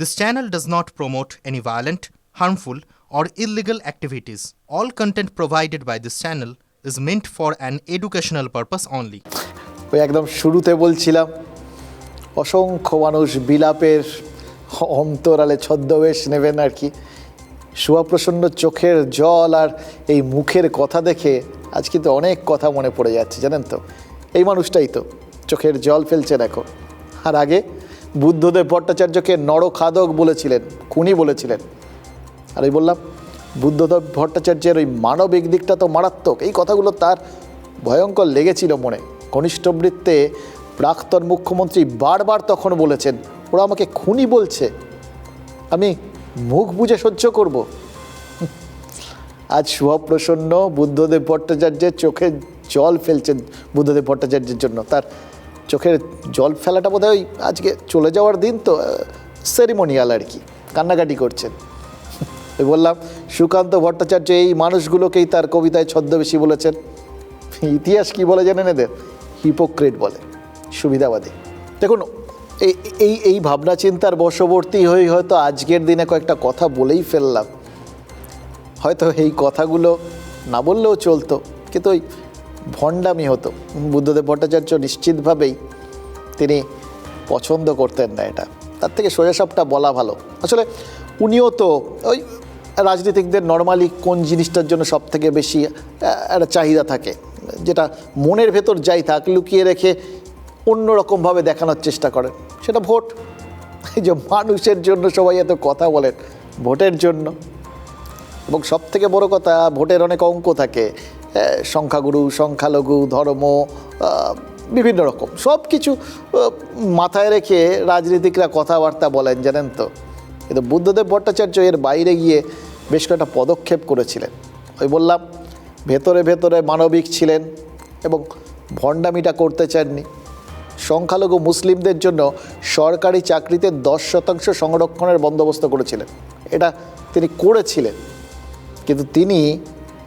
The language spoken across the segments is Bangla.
This channel does not promote any violent, harmful, or illegal activities. All content provided by this channel is meant for an educational purpose only. ওই একদম শুরুতে বলছিলাম অসংখ্য মানুষ বিলাপের অন্তরালে ছদ্মবেশ নেবেন আর কি সুভাপ্রসন্ন চোখের জল আর এই মুখের কথা দেখে আজ কিন্তু অনেক কথা মনে পড়ে যাচ্ছে জানেন তো এই মানুষটাই তো চোখের জল ফেলছে দেখো আর আগে বুদ্ধদেব ভট্টাচার্যকে নরখাদক বলেছিলেন, খুনি বলেছিলেন। আর এই বললাম, বুদ্ধদেব ভট্টাচার্যের ওই মানবিক দিকটা তো মারাত্মক। এই কথাগুলো তার ভয়ঙ্কর লেগেছিল মনে। ঘনিষ্ঠ বৃত্তে প্রাক্তন মুখ্যমন্ত্রী বারবার তখন বলেছেন, ওরা আমাকে খুনি বলছে। আমি মুখ বুঝে সহ্য করব। আজ শুভপ্রসন্ন বুদ্ধদেব ভট্টাচার্যের চোখে জল ফেলছেন বুদ্ধদেব ভট্টাচার্যের জন্য। তার চোখের জল ফেলাটা বোধহয় ওই আজকে চলে যাওয়ার দিন তো সেরিমোনিয়াল আর কি, কান্নাকাটি করছেন। বললাম, সুকান্ত ভট্টাচার্য এই মানুষগুলোকেই তার কবিতায় ছদ্মবেশী বলেছেন। ইতিহাস কি বলে জানেন এদের? হিপোক্রেট বলে, সুবিধাবাদী। দেখুন, এই এই এই ভাবনা চিন্তার বশবর্তী হয়ে হয়তো আজকের দিনে কয়েকটা কথা বলেই ফেললাম। হয়তো এই কথাগুলো না বললেও চলতো, কিন্তু ওই ভণ্ডামি হতো। বুদ্ধদেব ভট্টাচার্য নিশ্চিতভাবেই তিনি পছন্দ করতেন না এটা। তার থেকে সোজাসাপটা বলা ভালো। আসলে উনিও তো ওই রাজনীতিকদের নর্মালি কোন জিনিসটার জন্য সব থেকে বেশি একটা চাহিদা থাকে। যেটা মনের ভেতর যাই থাক, লুকিয়ে রেখে অন্য রকমভাবে দেখানোর চেষ্টা করেন। সেটা ভোট। এই যে মানুষের জন্য সবাই এত কথা বলেন, ভোটের জন্য। এবং সব থেকে বড় কথা, ভোটের অনেক অঙ্ক থাকে। সংখ্যাগুরু, সংখ্যালঘু, ধর্ম বিভিন্ন রকম। সব কিছু মাথায় রেখে রাজনীতিকরা কথাবার্তা বলেন, জানেন তো? কিন্তু বুদ্ধদেব ভট্টাচার্য এর বাইরে গিয়ে বেশ কয়েকটা পদক্ষেপ করেছিলেন। ওই বললাম, ভেতরে ভেতরে মানবিক ছিলেন এবং ভণ্ডামিটা করতে চাননি। সংখ্যালঘু মুসলিমদের জন্য সরকারি চাকরিতে দশ শতাংশ সংরক্ষণের বন্দোবস্ত করেছিলেন। এটা তিনি করেছিলেন। কিন্তু তিনি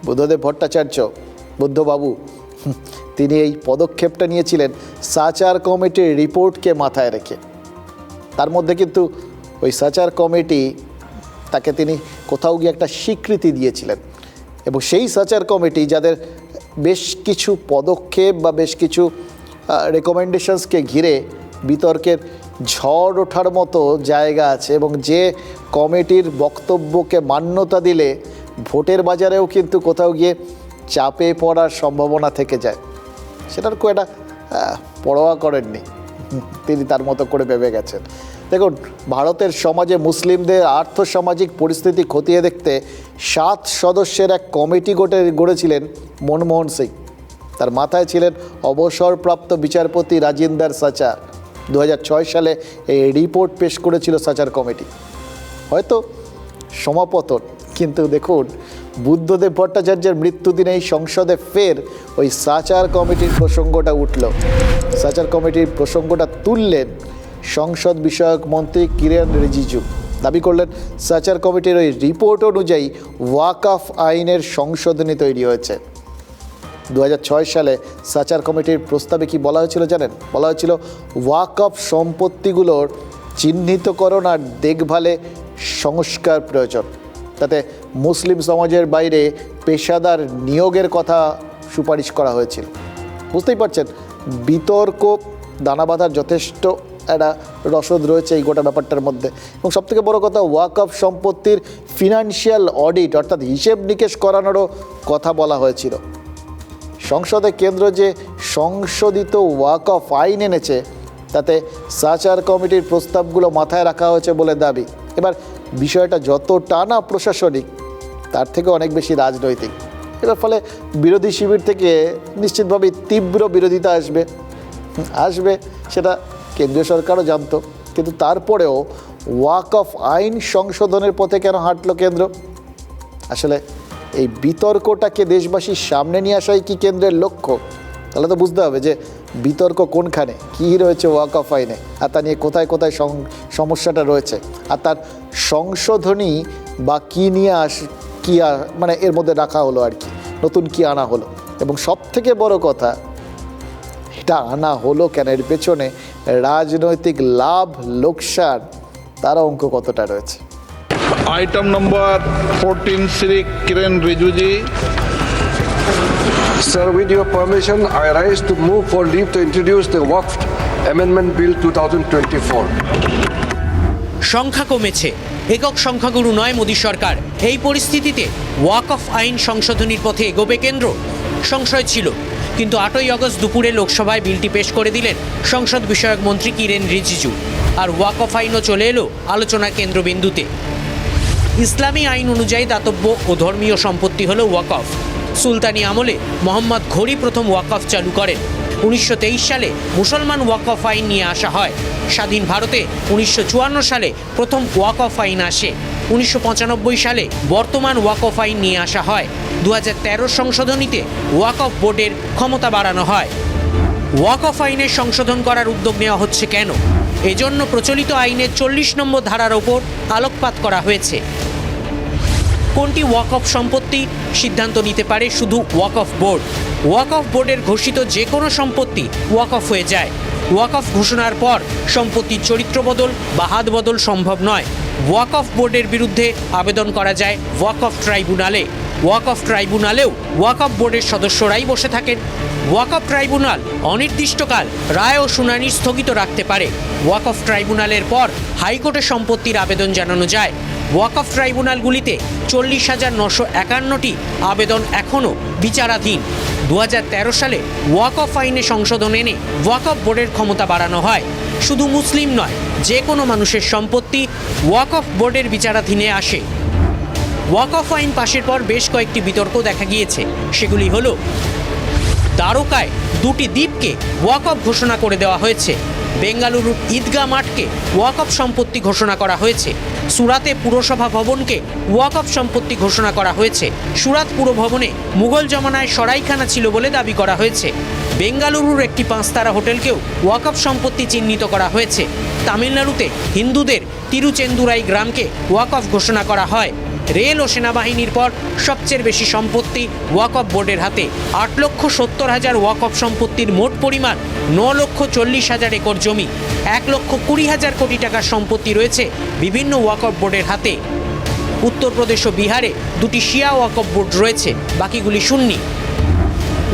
বুদ্ধদেব ভট্টাচার্য, বুদ্ধবাবু, তিনি এই পদক্ষেপটা নিয়েছিলেন সাচার কমিটির রিপোর্টকে মাথায় রেখে। তার মধ্যে কিন্তু ওই সাচার কমিটি তাকে তিনি কোথাও গিয়ে একটা স্বীকৃতি দিয়েছিলেন। এবং সেই সাচার কমিটি যাদের বেশ কিছু পদক্ষেপ বা বেশ কিছু রেকমেন্ডেশনসকে ঘিরে বিতর্কের ঝড় ওঠার মতো জায়গা আছে এবং যে কমিটির বক্তব্যকে মান্যতা দিলে ভোটের বাজারেও কিন্তু কোথাও গিয়ে চাপে পড়ার সম্ভাবনা থেকে যায়। সেটার খুব একটা পরোয়া করেননি। তিনি তার মতো করে ভেবে গেছেন। দেখুন, ভারতের সমাজে মুসলিমদের আর্থসামাজিক পরিস্থিতি খতিয়ে দেখতে সাত সদস্যের এক কমিটি গড়ে গড়েছিলেন মনমোহন সিং। তার মাথায় ছিলেন অবসরপ্রাপ্ত বিচারপতি রাজিন্দার সাচার। দু হাজার ছয় সালে এই রিপোর্ট পেশ করেছিল সাচার কমিটি। হয়তো সমাপতন। কিন্তু দেখুন, বুদ্ধদেব ভট্টাচার্যের মৃত্যুদিনে এই সংসদে ফের ওই সাচার কমিটির প্রসঙ্গটা উঠল। সাচার কমিটির প্রসঙ্গটা তুললেন সংসদ বিষয়ক মন্ত্রী কিরেন রিজিজু। দাবি করলেন, সাচার কমিটির ওই রিপোর্ট অনুযায়ী ওয়াকফ আইনের সংশোধনী তৈরি হয়েছে। দু হাজার ছয় সালে সাচার কমিটির প্রস্তাবে কি বলা হয়েছিল জানেন? বলা হয়েছিল, ওয়াকফ সম্পত্তিগুলোর চিহ্নিতকরণ আর দেখভালে সংস্কার প্রয়োজন। তাতে মুসলিম সমাজের বাইরে পেশাদার নিয়োগের কথা সুপারিশ করা হয়েছিল বুঝতেই পারছেন, বিতর্ক, দানা বাঁধার যথেষ্ট একটা রসদ রয়েছে এই গোটা ব্যাপারটার মধ্যে। এবং সবথেকে বড় কথা ওয়াকফ সম্পত্তির ফিনান্সিয়াল অডিট অর্থাৎ হিসেব নিকেশ করানোরও কথা বলা হয়েছিল। সংসদে কেন্দ্র যে সংশোধিত ওয়াক অফ আইন এনেছে, তাতে সাচার কমিটির প্রস্তাবগুলো মাথায় রাখা হয়েছে বলে দাবি। এবার বিষয়টা যত টানা প্রশাসনিক, তার থেকে অনেক বেশি রাজনৈতিক। এবার ফলে বিরোধী শিবির থেকে নিশ্চিতভাবেই তীব্র বিরোধিতা আসবে। আসবে, সেটা কেন্দ্রীয় সরকারও জানতো। কিন্তু তারপরেও ওয়াক অফ আইন সংশোধনের পথে কেন হাঁটল কেন্দ্র? আসলে এই বিতর্কটাকে দেশবাসীর সামনে নিয়ে আসাই কি কেন্দ্রের লক্ষ্য? তাহলে তো বুঝতে হবে যে বিতর্ক কোনখানে? কী রয়েছে ওয়াক অফ আইনে? আর তা নিয়ে কোথায় কোথায় সমস্যাটা রয়েছে? আর তার সংশোধনী বা কী নিয়ে আস কী মানে এর মধ্যে রাখা হলো আর কি? নতুন কি আনা হলো? এবং সব থেকে বড় কথা এটা আনা হলো কেন? এর পেছনে রাজনৈতিক লাভ লোকসান তার অঙ্ক কতটা রয়েছে? Item number 14, Shri Kiran Rijuji. Sir, with your permission, I rise to move for leave to introduce the Waqf Amendment Bill 2024. সংখ্যা কমেছে। একক সংখ্যাগুরু নয় মোদী সরকার। এই পরিস্থিতিতে ওয়াক অফ আইন সংশোধনীর পথে এগোবে কেন্দ্র। সংশয় ছিল। কিন্তু আটই আগস্ট দুপুরে লোকসভায় বিলটি পেশ করে দিলেন সংসদ বিষয়ক মন্ত্রী কিরেন রিজিজু। আর ওয়াক অফ আইনও চলে এলো আলোচনার কেন্দ্রবিন্দুতে। ইসলামী আইন অনুযায়ী দাতব্য ও ধর্মীয় সম্পত্তি হল ওয়াকফ সুলতানি আমলে মোহাম্মদ ঘড়ি প্রথম ওয়াকফ চালু করেন। উনিশশো তেইশ সালে মুসলমান ওয়াকফ আইন নিয়ে আসা হয়। স্বাধীন ভারতে উনিশশো চুয়ান্ন সালে প্রথম ওয়াকফ আইন আসে। উনিশশো পঁচানব্বই সালে বর্তমান ওয়াকফ আইন নিয়ে আসা হয়। দু হাজার তেরো সংশোধনীতে ওয়াকফ বোর্ডের ক্ষমতা বাড়ানো হয়। ওয়াকফ আইনের সংশোধন করার উদ্যোগ নেওয়া হচ্ছে কেন? এজন্য প্রচলিত আইনের চল্লিশ নম্বর ধারার ওপর আলোকপাত করা হয়েছে। কোনটি ওয়াকফ সম্পত্তি সিদ্ধান্ত নিতে পারে শুধু ওয়াকফ বোর্ড ওয়াকফ বোর্ডের ঘোষিত যে কোনো সম্পত্তি ওয়াকফ হয়ে যায় ওয়াকফ ঘোষণার পর সম্পত্তির চরিত্র বদল বা হাত বদল সম্ভব নয় ওয়াকফ বোর্ডের বিরুদ্ধে আবেদন করা যায় ওয়াকফ ট্রাইব্যুনালে ওয়াকফ ট্রাইব্যুনালেও ওয়াকফ বোর্ডের সদস্যরাই বসে থাকেন ওয়াকফ ট্রাইব্যুনাল অনির্দিষ্টকাল রায় ও শুনানি স্থগিত রাখতে পারে ওয়াকফ ট্রাইব্যুনালের পর হাইকোর্টে সম্পত্তির আবেদন জানানো যায় ওয়াকফ ট্রাইব্যুনালগুলিতে চল্লিশ হাজার নশো একান্নটি আবেদন এখনও বিচারাধীন। দু হাজার তেরো সালে ওয়াকফ আইনে সংশোধন এনে ওয়াকফ বোর্ডের ক্ষমতা বাড়ানো হয়। শুধু মুসলিম নয়, যে কোনো মানুষের সম্পত্তি ওয়াকফ বোর্ডের বিচারাধীনে আসে। ওয়াকফ আইন পাশের পর বেশ কয়েকটি বিতর্ক দেখা গিয়েছে, সেগুলি হলো, দ্বারকায় দুটি দ্বীপকে ওয়াকফ ঘোষণা করে দেওয়া হয়েছে। বেঙ্গালুরুর ঈদগাহ মাঠকে ওয়াকফ সম্পত্তি ঘোষণা করা হয়েছে। সুরাতে পুরসভা ভবনকে ওয়াকফ সম্পত্তি ঘোষণা করা হয়েছে। সুরাত পুর ভবনে মুঘল জমানায় সরাইখানা ছিল বলে দাবি করা হয়েছে। বেঙ্গালুরুর একটি পাঁচতারা হোটেলকেও ওয়াকফ সম্পত্তি চিহ্নিত করা হয়েছে। তামিলনাড়ুতে হিন্দুদের তিরুচেন্দুরাই গ্রামকে ওয়াকফ ঘোষণা করা হয়। রেল ও সেনাবাহিনীর পর সবচেয়ে বেশি সম্পত্তি ওয়াকফ বোর্ডের হাতে। আট লক্ষ সত্তর হাজার ওয়াকফ সম্পত্তির মোট পরিমাণ ন লক্ষ চল্লিশ হাজার একর জমি। এক লক্ষ কুড়ি হাজার কোটি টাকার সম্পত্তি রয়েছে বিভিন্ন ওয়াকফ বোর্ডের হাতে। উত্তরপ্রদেশ ও বিহারে দুটি শিয়া ওয়াকফ বোর্ড রয়েছে, বাকিগুলি শূন্য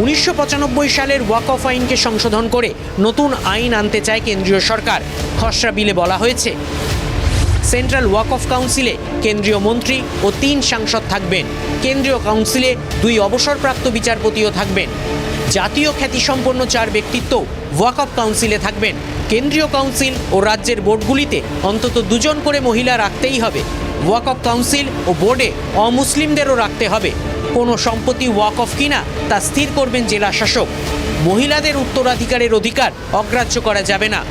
উনিশশো পঁচানব্বই সালের ওয়াকফ আইনকে সংশোধন করে নতুন আইন আনতে চায় কেন্দ্রীয় সরকার। খসড়া বিলে বলা হয়েছে সেন্ট্রাল ওয়াকফ কাউন্সিলে কেন্দ্রীয় মন্ত্রী ও তিন সাংসদ থাকবেন। কেন্দ্রীয় কাউন্সিলে দুই অবসরপ্রাপ্ত বিচারপতিও থাকবেন। জাতীয় খ্যাতিসম্পন্ন চার ব্যক্তিত্ব ওয়াকফ কাউন্সিলে থাকবেন। কেন্দ্রীয় কাউন্সিল ও রাজ্যের বোর্ডগুলিতে অন্তত দুজন করে মহিলা রাখতেই হবে। ওয়াকফ কাউন্সিল ও বোর্ডে অমুসলিমদেরও রাখতে হবে। কোনো সম্পত্তি ওয়াকফ কিনা তা স্থির করবেন জেলা শাসক। মহিলাদের উত্তরাধিকারের অধিকার অগ্রাহ্য করা যাবে না।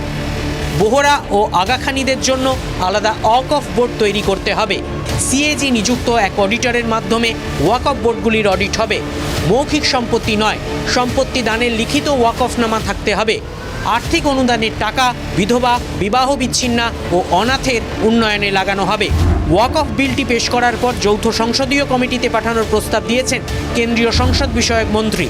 বোহরা ও আগাখানিদের জন্য আলাদা অকফ বোর্ড তৈরি করতে হবে। সিএজি নিযুক্ত এক অডিটরের মাধ্যমে ওয়াকফ বোর্ডগুলির অডিট হবে। মৌখিক সম্পত্তি নয়, সম্পত্তি দানের লিখিত ওয়াক ওয়াকফনামা থাকতে হবে। আর্থিক অনুদানের টাকা বিধবা, বিবাহ বিচ্ছিন্না ও অনাথের উন্নয়নে লাগানো হবে। ওয়াকফ বিলটি পেশ করার পর যৌথ সংসদীয় কমিটিতে পাঠানোর প্রস্তাব দিয়েছেন কেন্দ্রীয় সংসদ বিষয়ক মন্ত্রী।